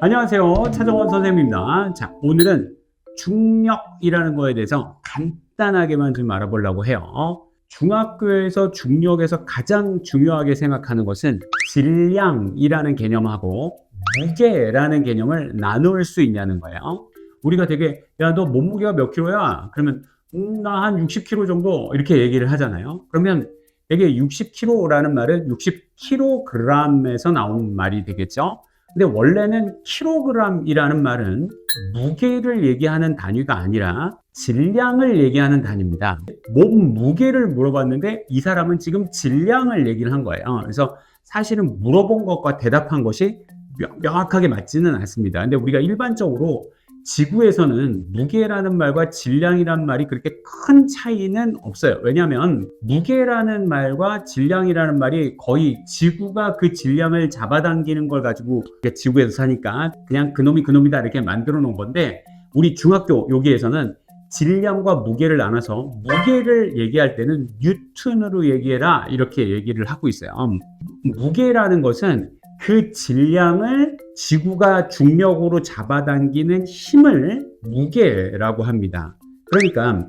안녕하세요. 차정원 선생님입니다. 자, 오늘은 중력이라는 거에 대해서 간단하게만 좀 알아보려고 해요. 중학교에서 중력에서 가장 중요하게 생각하는 것은 질량이라는 개념하고 무게라는 개념을 나눌 수 있냐는 거예요. 우리가 되게 야 너 몸무게가 몇 킬로야? 그러면 음, 나한 60kg 정도 이렇게 얘기를 하잖아요. 그러면 이게 60kg라는 말은 60kg에서 나온 말이 되겠죠. 근데 원래는 킬로그램이라는 말은 무게를 얘기하는 단위가 아니라 질량을 얘기하는 단위입니다. 몸 무게를 물어봤는데 이 사람은 지금 질량을 얘기를 한 거예요. 그래서 사실은 물어본 것과 대답한 것이 명- 명확하게 맞지는 않습니다. 근데 우리가 일반적으로 지구에서는 무게라는 말과 질량이라는 말이 그렇게 큰 차이는 없어요. 왜냐하면 무게라는 말과 질량이라는 말이 거의 지구가 그 질량을 잡아당기는 걸 가지고 지구에서 사니까 그냥 그놈이 그놈이다 이렇게 만들어 놓은 건데 우리 중학교 여기에서는 질량과 무게를 나눠서 무게를 얘기할 때는 뉴턴으로 얘기해라 이렇게 얘기를 하고 있어요. 무게라는 것은 그 질량을 지구가 중력으로 잡아당기는 힘을 무게라고 합니다. 그러니까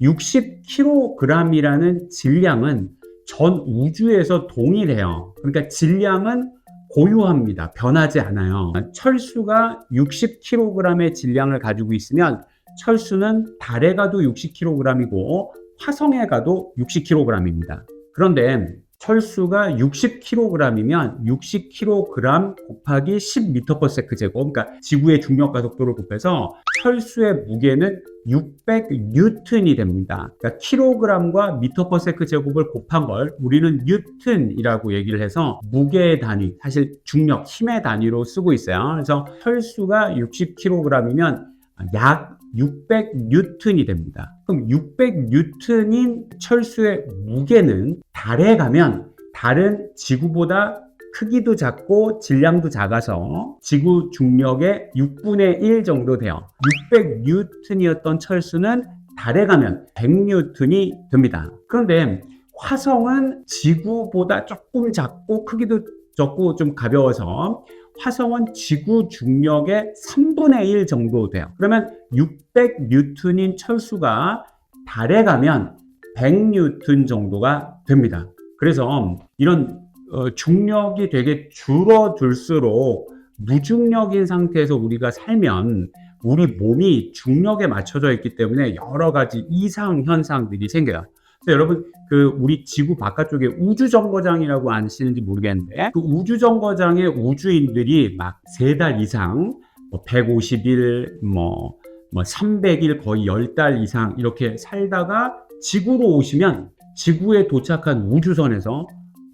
60kg이라는 질량은 전 우주에서 동일해요. 그러니까 질량은 고유합니다. 변하지 않아요. 철수가 60kg의 질량을 가지고 있으면 철수는 달에 가도 60kg이고 화성에 가도 60kg입니다. 그런데 철수가 60kg이면 60kg 곱하기 10m/s 제곱, 그러니까 지구의 중력 가속도를 곱해서 철수의 무게는 600뉴턴이 됩니다. 그러니까 킬로그램과 m/s 제곱을 곱한 걸 우리는 뉴턴이라고 얘기를 해서 무게의 단위, 사실 중력, 힘의 단위로 쓰고 있어요. 그래서 철수가 60kg이면 약 600뉴턴이 됩니다. 그럼 600뉴턴인 철수의 무게는 달에 가면 달은 지구보다 크기도 작고 질량도 작아서 지구 중력의 6분의 1 정도 돼요. 600뉴턴이었던 철수는 달에 가면 100뉴턴이 됩니다. 그런데 화성은 지구보다 조금 작고 크기도 적고 좀 가벼워서 화성은 지구 중력의 3분의 1 정도 돼요. 그러면 600뉴턴인 철수가 달에 가면 100뉴턴 정도가 됩니다. 그래서 이런 어, 중력이 되게 줄어들수록 무중력인 상태에서 우리가 살면 우리 몸이 중력에 맞춰져 있기 때문에 여러 가지 이상 현상들이 생겨요. 여러분 그 우리 지구 바깥쪽에 우주 정거장이라고 아시는지 모르겠는데 그 우주 정거장의 우주인들이 막 세 달 이상 뭐 150일 뭐, 뭐 300일 거의 10달 이상 이렇게 살다가 지구로 오시면 지구에 도착한 우주선에서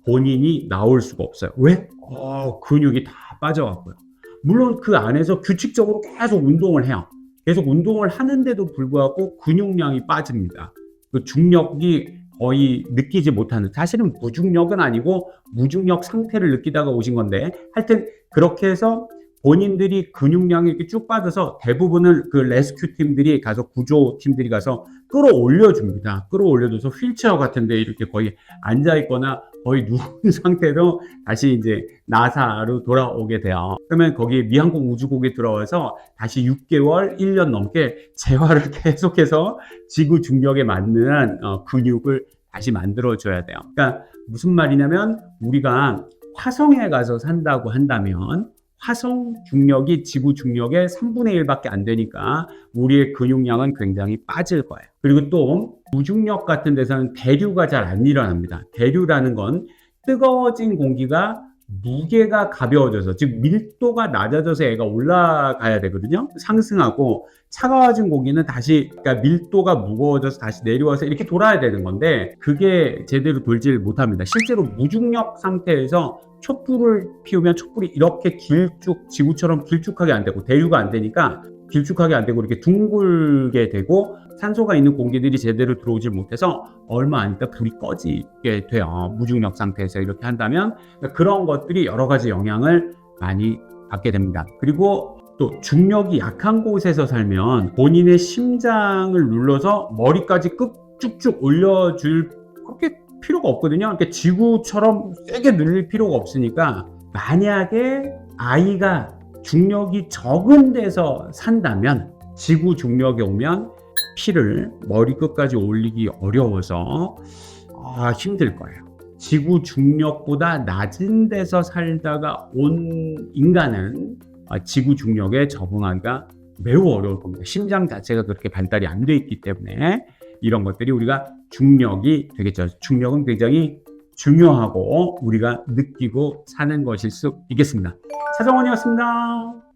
본인이 나올 수가 없어요. 왜? 어, 근육이 다 빠져갖고요. 물론 그 안에서 규칙적으로 계속 운동을 해요. 계속 운동을 하는데도 불구하고 근육량이 빠집니다. 그 중력이 거의 느끼지 못하는 사실은 무중력은 아니고 무중력 상태를 느끼다가 오신 건데 하여튼 그렇게 해서 본인들이 근육량이 이렇게 쭉 빠져서 대부분을 그 레스큐 팀들이 가서 구조 팀들이 가서 끌어올려 줍니다. 끌어올려줘서 휠체어 같은데 이렇게 거의 앉아 있거나 거의 누운 상태로 다시 이제 나사로 돌아오게 돼요. 그러면 거기 미항공 우주국에 들어와서 다시 6개월, 1년 넘게 재활을 계속해서 지구 중력에 맞는 어, 근육을 다시 만들어줘야 돼요. 그러니까 무슨 말이냐면 우리가 화성에 가서 산다고 한다면 화성 중력이 지구 중력의 3분의 1밖에 안 되니까 우리의 근육량은 굉장히 빠질 거예요. 그리고 또 무중력 같은 데서는 대류가 잘 안 일어납니다. 대류라는 건 뜨거워진 공기가 무게가 가벼워져서 즉 밀도가 낮아져서 애가 올라가야 되거든요. 상승하고 차가워진 공기는 다시 그러니까 밀도가 무거워져서 다시 내려와서 이렇게 돌아야 되는 건데 그게 제대로 돌지를 못합니다. 실제로 무중력 상태에서 촛불을 피우면 촛불이 이렇게 길쭉 지구처럼 길쭉하게 안 되고 대류가 안 되니까 길쭉하게 안 되고 이렇게 둥글게 되고 산소가 있는 공기들이 제대로 들어오질 못해서 얼마 안 있다 불이 꺼지게 돼요. 무중력 상태에서 이렇게 한다면 그러니까 그런 것들이 여러 가지 영향을 많이 받게 됩니다. 그리고 또 중력이 약한 곳에서 살면 본인의 심장을 눌러서 머리까지 끝 쭉쭉 올려줄 그렇게 필요가 없거든요. 그러니까 지구처럼 세게 눌릴 필요가 없으니까 만약에 아이가 중력이 적은 데서 산다면 지구 중력에 오면 피를 머리 끝까지 올리기 어려워서 아, 힘들 거예요. 지구 중력보다 낮은 데서 살다가 온 인간은 아, 지구 중력에 적응하기가 매우 어려울 겁니다. 심장 자체가 그렇게 발달이 안 돼 있기 때문에 이런 것들이 우리가 중력이 되겠죠. 중력은 굉장히 중요하고 우리가 느끼고 사는 것일 수 있겠습니다. 차정원이었습니다.